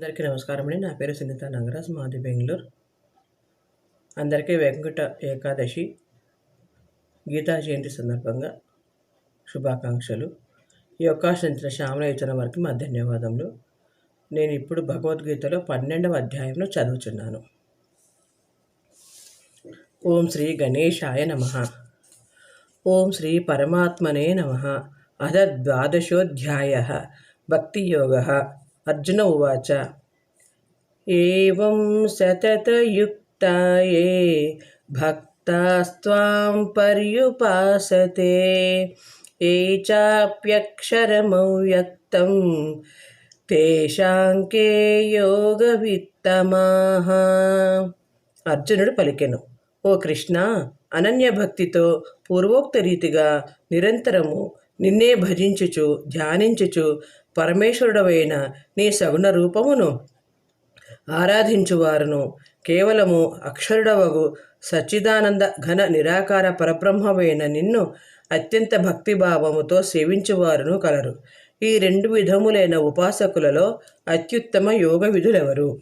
అందరికీ నమస్కారం అండి నా పేరు సునీత నాగరాజ్. మాది బెంగళూరు. అందరికీ వెంకట ఏకాదశి గీతా జయంతి సందర్భంగా శుభాకాంక్షలు. ఈ అవకాశం ఇచ్చిన శ్యామల ఇచ్చిన వారికి మా ధన్యవాదములు. నేను ఇప్పుడు భగవద్గీతలో పన్నెండవ అధ్యాయంలో చదువుతున్నాను ఓం శ్రీ గణేశాయ నమ. ఓం శ్రీ పరమాత్మనే నమ. అధ ద్వాదశోధ్యాయ భక్తియోగ. అర్జున ఉవాచ. ఏం సతతయుక్తాయే భక్తాస్త్వాం పర్యుపాసతే ఏ చాప్యక్షరమవ్యక్తం తేషాంకే యోగవిత్తమాహ. అర్జునుడు పలికెను ఓ కృష్ణ అనన్య భక్తితో పూర్వోక్త రీతిగా నిరంతరము నిన్నే భజించుచు ధ్యానించుచు పరమేశ్వరుడవైన నీ సగుణ రూపమును ఆరాధించువారును. కేవలము అక్షరుడవగు సచ్చిదానంద ఘన నిరాకార పరబ్రహ్మమైన నిన్ను అత్యంత భక్తిభావముతో సేవించువారును కలరు. ఈ రెండు విధములైన ఉపాసకులలో అత్యుత్తమ యోగ విధులెవరు?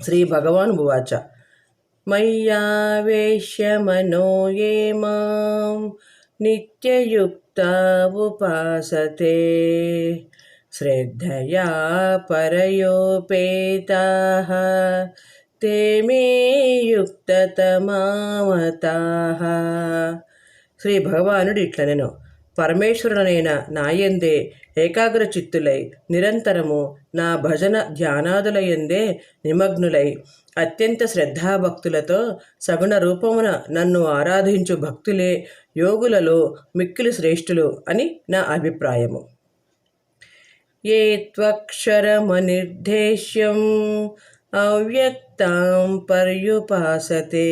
శ్రీ భగవాన్ భువాచ. మయ్యావేశ్య మనో ఏ మాం నిత్యయుక్త ఉపాసతే శ్రద్ధయా పరయోపేతా. ते मे యుక్తతమావతా శ్రీ భగవానుడు ఇట్లనెను. పరమేశ్వరుడనైన నాయందే ఏకాగ్ర చిత్తులై నిరంతరము నా భజన ధ్యానాదులయందే నిమగ్నులై. అత్యంత శ్రద్ధాభక్తులతో సగుణ రూపమున నన్ను ఆరాధించు భక్తులే యోగులలో మిక్కిలి శ్రేష్ఠులు అని నా అభిప్రాయము. ఏ త్వక్షరమనిర్దేశ్యం అవ్యక్తాం పర్యుపాసతే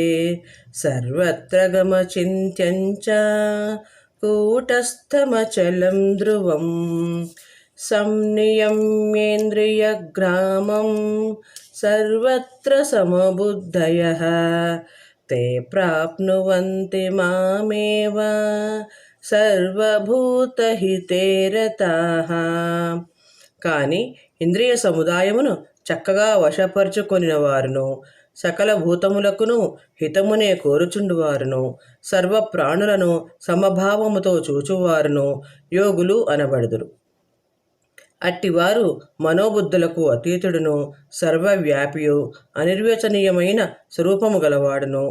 సర్వత్ర గమచింత్యంచ కూటస్థమచలం ధ్రువం. సంనియమ్యేంద్రియగ్రామం సర్వత్ర సమబుద్ధయ. తే ప్రాప్నువంతి మామేవ సర్వభూతహితే రతాః. కానీ ఇంద్రియ సముదాయమును చక్కగా వశపరుచుకొనిన వారును సకల భూతములకును హితమునే కోరుచుండువారును సర్వ ప్రాణులను సమభావముతో చూచువారును యోగులు అనబడుదురు. అట్టివారు మనోబుద్ధులకు అతీతుడును సర్వవ్యాపియు అనిర్వచనీయమైన స్వరూపము గలవాడును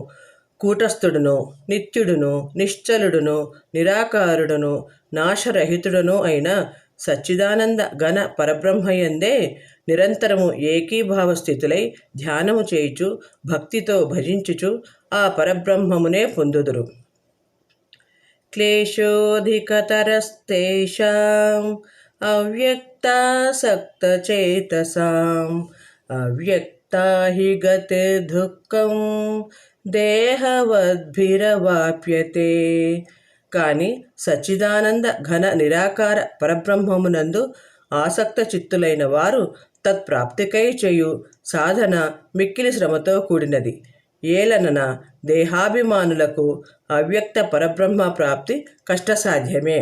కూటస్థుడును నిత్యుడును నిశ్చలుడును నిరాకారుడును నాశరహితుడును అయిన సచ్చిదానంద ఘన పరబ్రహ్మయందే నిరంతరము ఏకీభావ స్థితులై ధ్యానము చేయుచు భక్తితో భజించుచు ఆ పరబ్రహ్మమునే పొందుదురు. క్లేశోధికతరస్తేషాం అవ్యక్తాసక్తచేతసాం అవ్యక్తా హి దుఃఖం దేహవద్భిరవాప్యతే. కానీ సచ్చిదానంద ఘన నిరాకార పరబ్రహ్మమునందు ఆసక్త చిత్తులైన వారు తత్ప్రాప్తికై చేయు సాధన మిక్కిలి శ్రమతో కూడినది. ఏలనన దేహాభిమానులకు అవ్యక్త పరబ్రహ్మ ప్రాప్తి కష్టసాధ్యమే.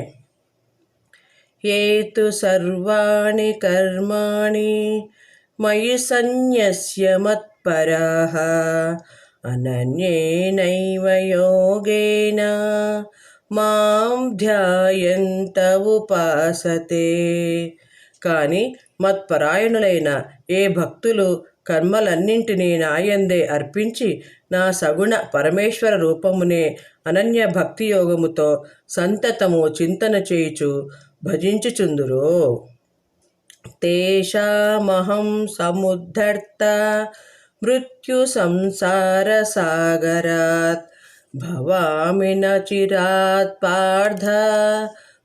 ఏతు సర్వాణి కర్మాణి మయి సన్యస్య మత్పరా అనన్యేనైవ యోగేనా మాం ధ్యాయంత ఉపాసతే. కానీ మత్పరాయణులైన ఏ భక్తులు కర్మలన్నింటినీ నాయందే అర్పించి నా సగుణ పరమేశ్వర రూపమునే అనన్య భక్తి యోగముతో సంతతము చింతన చేయుచు భజించుచుందురో. తేషామహం సముద్ధర్త మృత్యు సంసార సాగరాత్ భవామి చిరాత్ పార్థ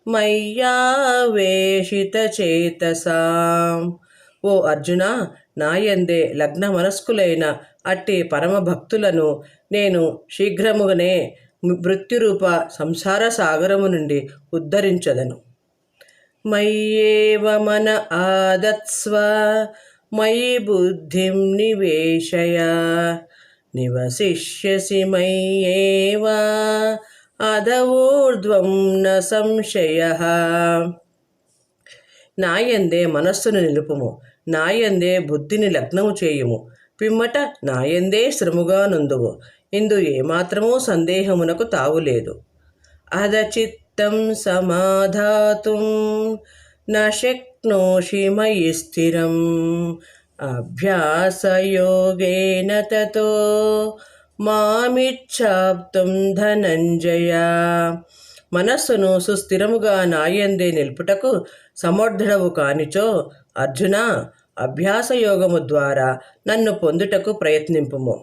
మయ్యావేషిత చేతసాం. ఓ అర్జున నాయందే లగ్న మనస్కులైన అట్టి పరమ భక్తులను నేను శీఘ్రముగానే మృత్యురూప సంసార సాగరము నుండి ఉద్ధరించదను. మయ్యేవ మన ఆదత్స్వ మయి బుద్ధిం నివేశయ. నివసిష్యసి మయ్యేవా అధవూర్ధ్వం న సంశయ. నాయందే మనస్సును నిలుపుము నాయందే బుద్ధిని లగ్నము చేయుము. పిమ్మట నాయందే శ్రముగా నుందువు ఇందు ఏమాత్రమూ సందేహమునకు తావులేదు. అదచిత్తం సమాధాతుం న శక్నోషి మయి స్థిరం. అభ్యాసయోగేన తతో మామిచ్ఛాప్తం ధనంజయ మనస్సును సుస్థిరముగా నాయందే నిలుపుటకు సమర్థుడవు కానిచో అర్జున అభ్యాసయోగము ద్వారా నన్ను పొందుటకు ప్రయత్నింపుము.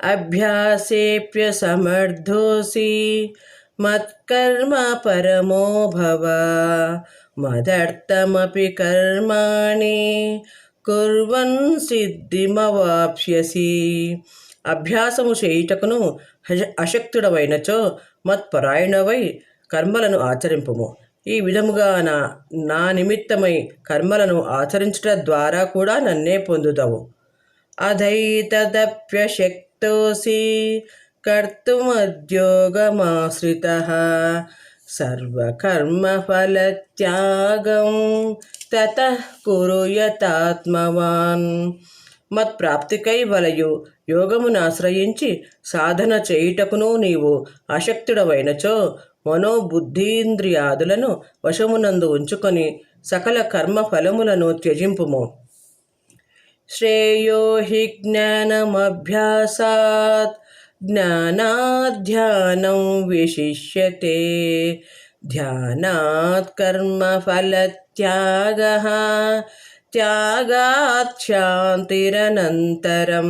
అభ్యాసేప్య సమర్థోసి మత్కర్మ పరమో భవ మదర్థమపి కర్మాణి కుర్వన్ సిద్ధిమవాప్స్యసి. అభ్యాసము చేయుటకును అశక్తుడవైనచో మత్పరాయణవై కర్మలను ఆచరింపుము. ఈ విధముగా నా నా నిమిత్తమై కర్మలను ఆచరించుట ద్వారా కూడా నన్నే పొందుతావు అధైతదప్యశక్తోసి కర్తుమద్యోగమాశ్రిత. సర్వకర్మఫలత్యాగం తత కురు యతాత్మవాన్ మత్ప్రాప్తికై వలయు యోగమును ఆశ్రయించి సాధన చేయుటకును నీవు అశక్తుడవైనచో మనోబుద్ధీంద్రియాదులను వశమునందు ఉంచుకొని సకల కర్మ ఫలములను త్యజింపుము. శ్రేయో హి జ్ఞానమభ్యాసాత్ జ్ఞానాధ్యానం విశిష్యతే. ధ్యానాత్ కర్మఫలత్యాగ త్యాగాత్ శాంతిరనంతరం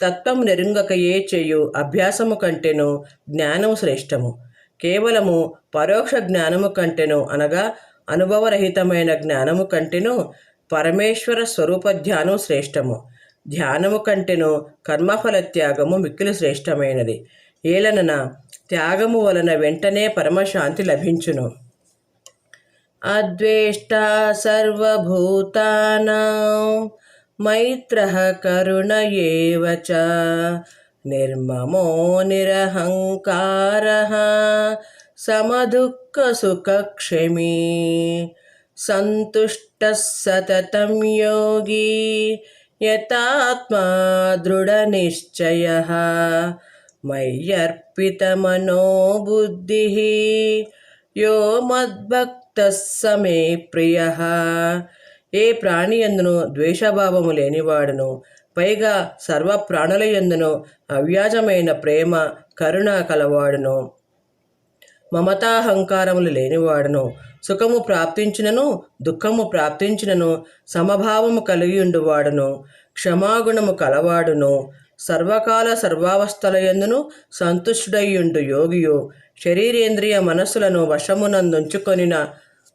తత్వము నెరుంగకయే చేయు అభ్యాసము కంటెను జ్ఞానము శ్రేష్టము. కేవలము పరోక్ష జ్ఞానము కంటెను అనగా అనుభవరహితమైన జ్ఞానము కంటెను పరమేశ్వర స్వరూప ధ్యానం శ్రేష్టము. ధ్యానము కంటెను కర్మఫల త్యాగము మిక్కిలి శ్రేష్టమైనది. ఏలనన త్యాగము వలన వెంటనే పరమశాంతి లభించును. అద్వేష్ట సర్వభూతానాం మైత్ర కరుణ ఏవచ నిర్మమో నిరహంకార సమదుఃఖసుఖక్షమీ సంతుష్టः సతతం యోగి యతాత్మా దృఢనిశ్చయः మయ్యర్పితమనో యో మద్భక్త సమే ప్రియ ఏ ప్రాణి ఎందును ద్వేషభావము లేనివాడును. పైగా సర్వ ప్రాణుల ఎందును అవ్యాజమైన ప్రేమ కరుణ కలవాడును. మమతాహంకారములు లేనివాడును. సుఖము ప్రాప్తించినను దుఃఖము ప్రాప్తించినను సమభావము కలిగి ఉండువాడును. క్షమాగుణము కలవాడును. సర్వకాల సర్వావస్థలయందును సంతుష్టుడయ్యుండు యోగియు. శరీరేంద్రియ మనస్సులను వశమునందుంచుకొనిన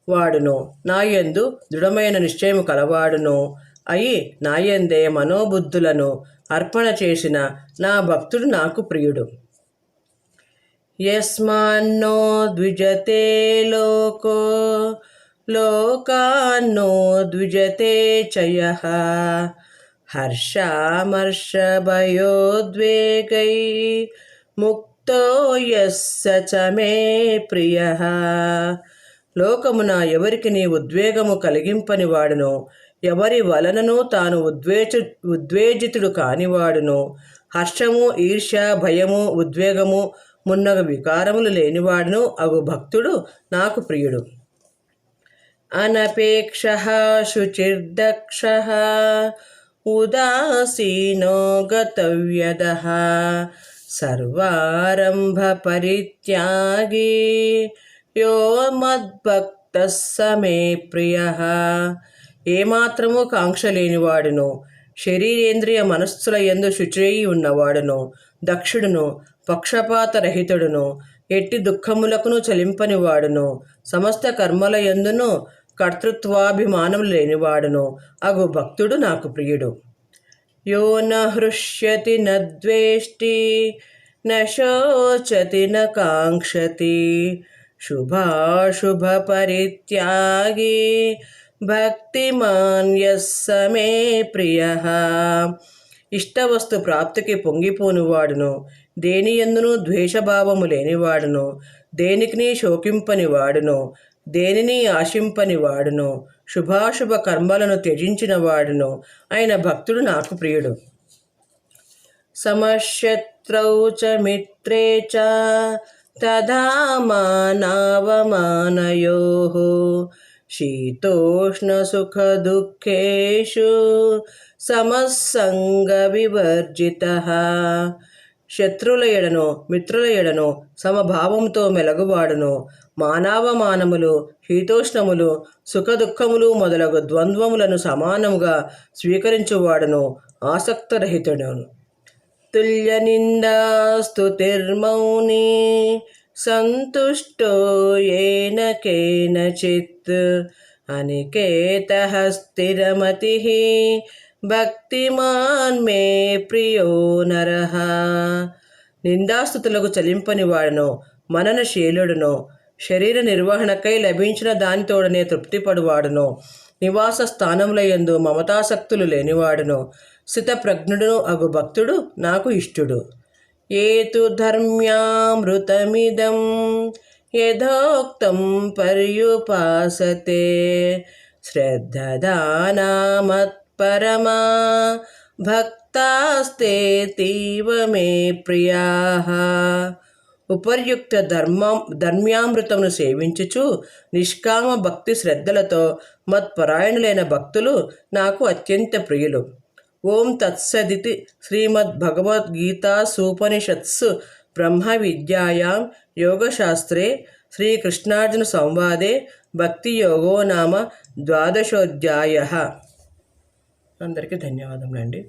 వాడును. నాయందు దృఢమైన నిశ్చయము కలవాడును. అయి నాయందే మనోబుద్ధులను అర్పణ చేసిన నా భక్తుడు నాకు ప్రియుడు. యస్మాన్నో ద్విజతే లోకో లోకాన్నో ద్విజతే చయ. హర్షామర్షభయోద్వేగై ముక్తో యస్సచమే ప్రియ లోకమున ఎవరికి నీ ఉద్వేగము కలిగింపని వాడును ఎవరి వలనను తాను ఉద్వేజ ఉద్వేజితుడు కానివాడును హర్షము ఈర్ష్య భయము ఉద్వేగము మున్నగ వికారములు లేనివాడును అగు భక్తుడు నాకు ప్రియుడు. అనపేక్ష శుచిర్దక్ష ఉదాసీనో గతవ్యద సర్వారంభ పరిత్యాగి యో మద్భక్త సమే ప్రియ ఏమాత్రము కాంక్ష లేనివాడును శరీరేంద్రియ మనస్సుల ఎందు శుచిరై ఉన్నవాడును. దక్షుడును పక్షపాత రహితుడును ఎట్టి దుఃఖములకును చలింపనివాడును. సమస్త కర్మల ఎందును కర్తృత్వాభిమానం లేనివాడును. అగు భక్తుడు నాకు ప్రియుడు. యో న హృష్యతి న ద్వేష్టి న కాంక్షతి. శుభాశుభ పరిత్యాగి భక్తిమాన్యస్సమే ప్రియ. ఇష్టవస్తు ప్రాప్తికి పొంగిపోనివాడును. దేని ఎందును ద్వేషభావము లేనివాడును. దేనికిని శోకింపని వాడును దేనిని ఆశింపని వాడును శుభాశుభ కర్మలను త్యజించిన వాడును ఆయన భక్తుడు నాకు ప్రియుడు. సమశత్రౌ చ మిత్రే చ తదా సుఖ శీతోష్ణసుఖదుఃఖేషు సమస్సంగ వివర్జితః శత్రుల ఎడను మిత్రుల ఎడను సమభావంతో మెలగువాడును మానవమానములు శీతోష్ణములు సుఖదుఖములు మొదలగు ద్వంద్వములను సమానముగా స్వీకరించువాడును ఆసక్తరహితుడును. తుల్యనిందాస్తుతిర్మౌని సంతుష్టో ఏన కేనచిత్ అనికేత స్థిరమతి భక్తిమాన్ మే ప్రియో నర. నిందాస్తుతులకు చలింపని వాడును మననశీలుడును శరీర నిర్వహణకై లభించిన దానితోడనే తృప్తిపడువాడును. నివాస స్థానములయందు మమతాసక్తులు లేనివాడును. స్థితప్రజ్ఞుడును అగు భక్తుడు నాకు ఇష్టుడు. ఏతు ధర్మ్యామృతమిదం యథోక్తం పర్యుపాసతే. శ్రద్ధదానామత్పరమా భక్తాస్తేతీవ మే ప్రియా. ఉపర్యుక్త ధర్మ ధర్మ్యామృతమును సేవించుచు నిష్కామ భక్తి శ్రద్ధలతో మత్పరాయణులైన భక్తులు నాకు అత్యంత ప్రియులు. ఓం తత్సదితి శ్రీమద్ భగవద్గీతా సూపనిషత్సు బ్రహ్మ విద్యాయాం యోగశాస్త్రే శ్రీకృష్ణార్జున సంవాదే భక్తియోగో నామ ద్వాదశోధ్యాయ. అందరికీ ధన్యవాదములండి.